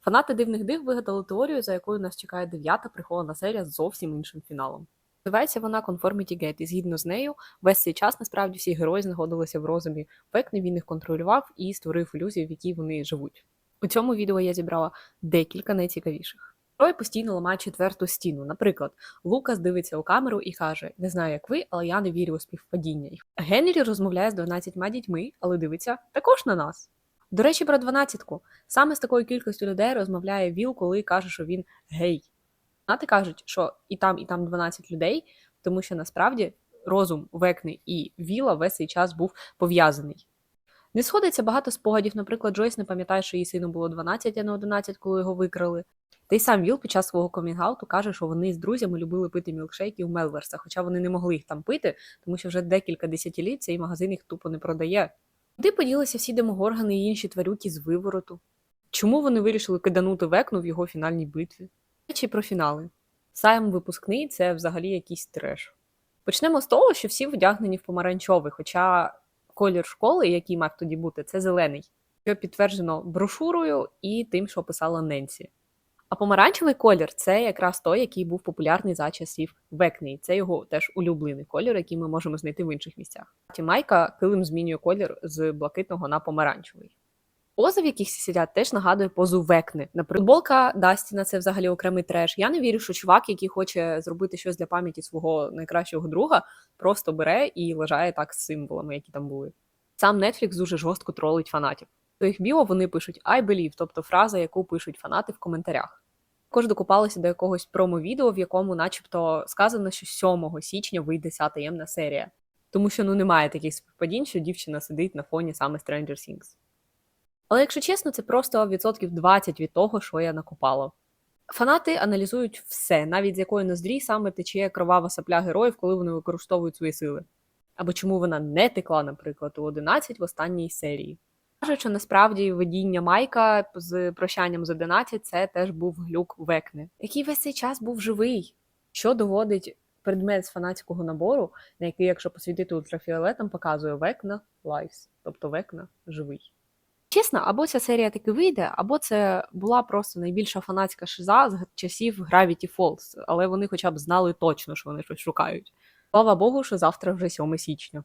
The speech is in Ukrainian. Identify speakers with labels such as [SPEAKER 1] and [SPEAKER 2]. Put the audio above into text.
[SPEAKER 1] Фанати дивних див вигадали теорію, за якою нас чекає дев'ята прихована серія з зовсім іншим фіналом. Називається вона Conformity Gate, і згідно з нею, весь цей час насправді всі герої знаходилися в розумі Векни, він їх контролював і створив ілюзію, в якій вони живуть. У цьому відео я зібрала декілька найцікавіших. Герої постійно ламають четверту стіну. Наприклад, Лукас дивиться у камеру і каже: Не знаю, як ви, але я не вірю у співпадіння. Генрі розмовляє з 12 дітьми, але дивиться також на нас. До речі, про дванадцятку. Саме з такою кількістю людей розмовляє Віл, коли каже, що він гей. Фанати кажуть, що і там, і там 12 людей, тому що насправді розум Векни і Віла весь цей час був пов'язаний. Не сходиться багато спогадів. Наприклад, Джойс не пам'ятає, що її сину було 12, а не 11, коли його викрали. Та й сам Віл під час свого комінгауту каже, що вони з друзями любили пити мілкшейки у Мелверса, хоча вони не могли їх там пити, тому що вже декілька десятиліть цей магазин їх тупо не продає. Куди поділися всі демогоргани і інші тварюки з вивороту? Чому вони вирішили киданути векну в його фінальній битві? Чи про фінали? Сайм випускний це взагалі якийсь треш. Почнемо з того, що всі вдягнені в помаранчовий, хоча колір школи, який мав тоді бути, це зелений, що підтверджено брошурою і тим, що писала Ненсі. А помаранчевий колір це якраз той, який був популярний за часів Векни. Це його теж улюблений колір, який ми можемо знайти в інших місцях. Ті Майка килим змінює колір з блакитного на помаранчевий. Поза, в яких сидять, теж нагадує позу Векни. Наприклад, футболка Дастіна це взагалі окремий треш. Я не вірю, що чувак, який хоче зробити щось для пам'яті свого найкращого друга, просто бере і лежає так з символами, які там були. Сам Netflix дуже жорстко тролить фанатів. В їх біо вони пишуть I believe, тобто фраза, яку пишуть фанати в коментарях. Також докупалися до якогось промо-відео, в якому, начебто, сказано, що 7 січня вийде ця таємна серія. Тому що ну немає таких співпадінь, що дівчина сидить на фоні саме Stranger Things. Але якщо чесно, це просто відсотків 20 від того, що я накопала. Фанати аналізують все, навіть з якої ноздрі саме тече кровава сапля героїв, коли вони використовують свої сили. Або чому вона не текла, наприклад, у 11 в останній серії. Кажуть, що насправді видіння Майка з прощанням з 11 це теж був глюк Векни, який весь цей час був живий, що доводить предмет з фанатського набору, на який, якщо посвітити ультрафіолетом, показує Векна Lives, тобто Векна живий. Чесно, або ця серія таки вийде, або це була просто найбільша фанатська шиза з часів Gravity Falls, але вони хоча б знали точно, що вони щось шукають. Слава Богу, що завтра вже 7 січня.